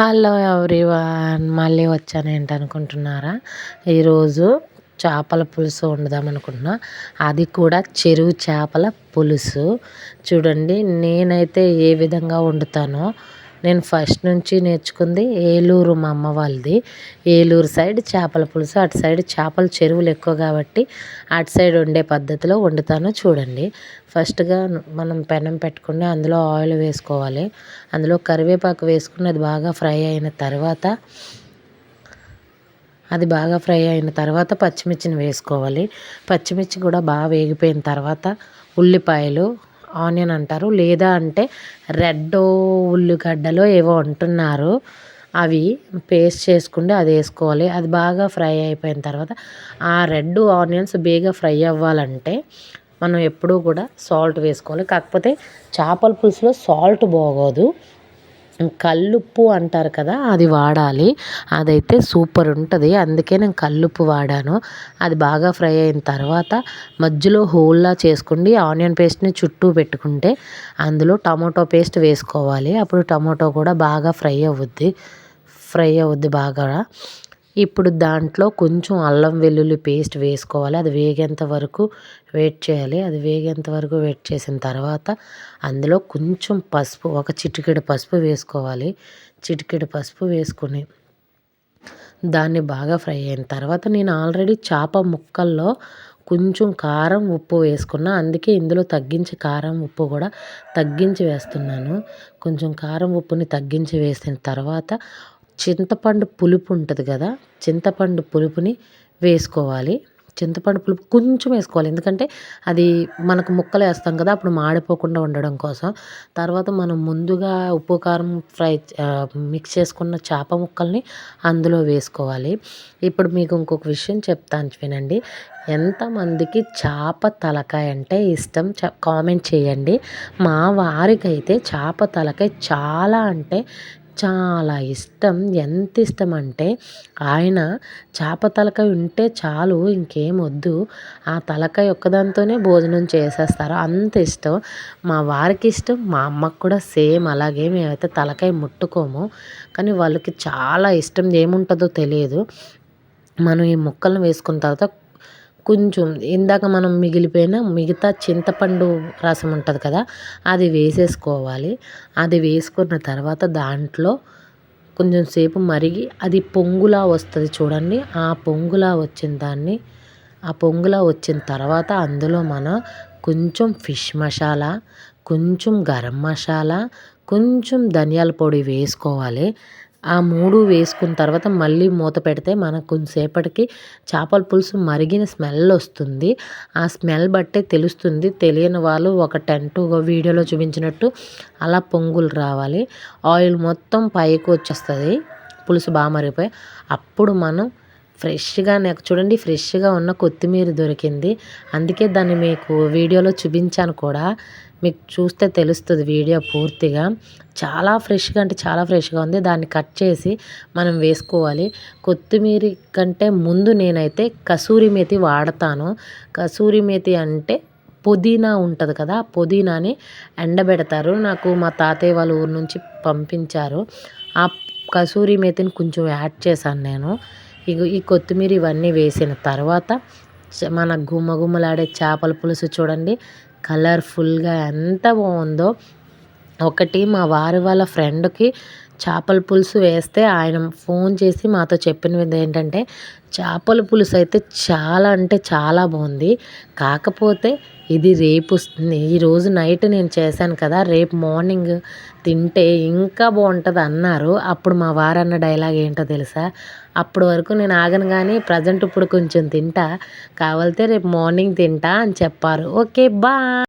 Hello everyone మళ్ళీ వచ్చాను ఏంటనుకుంటున్నారా ఈరోజు చేపల పులుసు వండుదాం అనుకుంటున్నా అది కూడా చెరువు చేపల పులుసు. చూడండి నేనైతే ఏ విధంగా వండుతానో నేను ఫస్ట్ నుంచి నేర్చుకుంది ఏలూరు మా అమ్మ వాళ్ళది. ఏలూరు సైడ్ చేపల పులుసు అటు సైడ్ చేపల చెరువులు ఎక్కువ కాబట్టి అటు సైడ్ వండే పద్ధతిలో వండుతాను చూడండి. ఫస్ట్గా మనం పెనం పెట్టుకుని అందులో ఆయిల్ వేసుకోవాలి. అందులో కరివేపాకు వేసుకుని అది బాగా ఫ్రై అయిన తర్వాత అది బాగా ఫ్రై అయిన తర్వాత పచ్చిమిర్చిని వేసుకోవాలి. పచ్చిమిర్చి కూడా బాగా వేగిపోయిన తర్వాత ఉల్లిపాయలు ఆనియన్ అంటారు. లేదా అంటే రెడ్ ఉల్లిగడ్డలో ఏవో అంటున్నారు. అవి పేస్ట్ చేసుకుంటే అది వేసుకోవాలి. అది బాగా ఫ్రై అయిపోయిన తర్వాత ఆ రెడ్ ఆనియన్స్ బేగా ఫ్రై అవ్వాలంటే మనం ఎప్పుడూ కూడా సాల్ట్ వేసుకోవాలి. కాకపోతే చేపల పులుసులో సాల్ట్ బాగోదు. కల్లుప్పు అంటారు కదా అది వాడాలి. అదైతే సూపర్ ఉంటుంది. అందుకే నేను కల్లుప్పు వాడాను. అది బాగా ఫ్రై అయిన తర్వాత మధ్యలో హోల్లా చేసుకోండి ఆనియన్ పేస్ట్ని చుట్టూ పెట్టుకుంటే అందులో టమాటో పేస్ట్ వేసుకోవాలి. అప్పుడు టమాటో కూడా బాగా ఫ్రై అవుద్ది. ఫ్రై అవుద్ది బాగా. ఇప్పుడు దాంట్లో కొంచెం అల్లం వెల్లుల్లి పేస్ట్ వేసుకోవాలి. అది వేగేంత వరకు వెయిట్ చేయాలి. అది వేగేంత వరకు వెయిట్ చేసిన తర్వాత అందులో కొంచెం పసుపు ఒక చిటికెడు పసుపు వేసుకోవాలి. చిటికెడు పసుపు వేసుకొని దాన్ని బాగా ఫ్రై అయిన తర్వాత నేను ఆల్రెడీ చేప ముక్కల్లో కొంచెం కారం ఉప్పు వేసుకున్నా. అందుకే ఇందులో తగ్గించి కారం ఉప్పు కూడా తగ్గించి వేస్తున్నాను. కొంచెం కారం ఉప్పుని తగ్గించి వేసిన తర్వాత చింతపండు పులుపు ఉంటుంది కదా చింతపండు పులుపుని వేసుకోవాలి. చింతపండు పులుపు కొంచెం వేసుకోవాలి. ఎందుకంటే అది మనకు ముక్కలు వేస్తాం కదా అప్పుడు మాడిపోకుండా ఉండడం కోసం. తర్వాత మనం ముందుగా ఉప్పు కారం ఫ్రై మిక్స్ చేసుకున్న చేప ముక్కల్ని అందులో వేసుకోవాలి. ఇప్పుడు మీకు ఇంకొక విషయం చెప్తాను వినండి. ఎంతమందికి చేప తలకాయ అంటే ఇష్టం? కామెంట్ చేయండి. మా వారికైతే చేప తలకాయ చాలా అంటే చాలా ఇష్టం. ఎంత ఇష్టం అంటే ఆయన చేప తలకాయ ఉంటే చాలు ఇంకేం వద్దు. ఆ తలకాయ ఒక్కదాంతోనే భోజనం చేసేస్తారు. అంత ఇష్టం. మా వారికి ఇష్టం మా అమ్మకు కూడా సేమ్. అలాగే మేమైతే తలకాయ ముట్టుకోము. కానీ వాళ్ళకి చాలా ఇష్టం. ఏముంటుందో తెలియదు. మనం ఈ ముక్కలను వేసుకున్న తర్వాత కొంచెం ఇందాక మనం మిగిలిపోయిన మిగతా చింతపండు రసం ఉంటుంది కదా అది వేసేసుకోవాలి. అది వేసుకున్న తర్వాత దాంట్లో కొంచెం సేపు మరిగి అది పొంగులా వస్తుంది చూడండి. ఆ పొంగులా వచ్చిన దాన్ని ఆ పొంగులా వచ్చిన తర్వాత అందులో మన కొంచెం ఫిష్ మసాలా కొంచెం గరం మసాలా కొంచెం ధనియాల పొడి వేసుకోవాలి. ఆ మూడు వేసుకున్న తర్వాత మళ్ళీ మూత పెడితే మనకు కొంచెంసేపటికి చేపల పులుసు మరిగిన స్మెల్ వస్తుంది. ఆ స్మెల్ బట్టే తెలుస్తుంది. తెలియని వాళ్ళు ఒక టెన్ టు వీడియోలో చూపించినట్టు అలా పొంగులు రావాలి. ఆయిల్ మొత్తం పైకి వచ్చేస్తుంది. పులుసు బాగా మరిగిపోయి అప్పుడు మనం ఫ్రెష్గా నాకు చూడండి ఫ్రెష్గా ఉన్న కొత్తిమీర దొరికింది. అందుకే దాన్ని మీకు వీడియోలో చూపించాను కూడా. మీకు చూస్తే తెలుస్తుంది వీడియో పూర్తిగా. చాలా ఫ్రెష్గా అంటే చాలా ఫ్రెష్గా ఉంది. దాన్ని కట్ చేసి మనం వేసుకోవాలి. కొత్తిమీర కంటే ముందు నేనైతే కసూరి మేతి వాడతాను. కసూరి మేతి అంటే పుదీనా ఉంటుంది కదా పుదీనాని ఎండబెడతారు. నాకు మా తాతయ్య వాళ్ళ ఊరు నుంచి పంపించారు. ఆ కసూరి మేతిని కొంచెం యాడ్ చేశాను నేను. ఇగో ఈ కొత్తిమీర ఇవన్నీ వేసిన తర్వాత మన గుమ్మగుమ్మలాడే చేపల పులుసు చూడండి. కలర్ఫుల్గా ఎంత బాగుందో. ఒకటి మా వారి వాళ్ళ ఫ్రెండ్కి చేపల పులుసు వేస్తే ఆయన ఫోన్ చేసి మాతో చెప్పినది ఏంటంటే చేపల పులుసు అయితే చాలా అంటే చాలా బాగుంది. కాకపోతే ఇది రేపు ఈరోజు నైట్ నేను చేశాను కదా రేపు మార్నింగ్ తింటే ఇంకా బాగుంటుంది అన్నారు. అప్పుడు మా వారన్న డైలాగ్ ఏంటో తెలుసా? అప్పటి వరకు నేను ఆగను కానీ ప్రజెంట్ ఇప్పుడు కొంచెం తింటా కావాలితే రేపు మార్నింగ్ తింటా అని చెప్పారు. ఓకే బా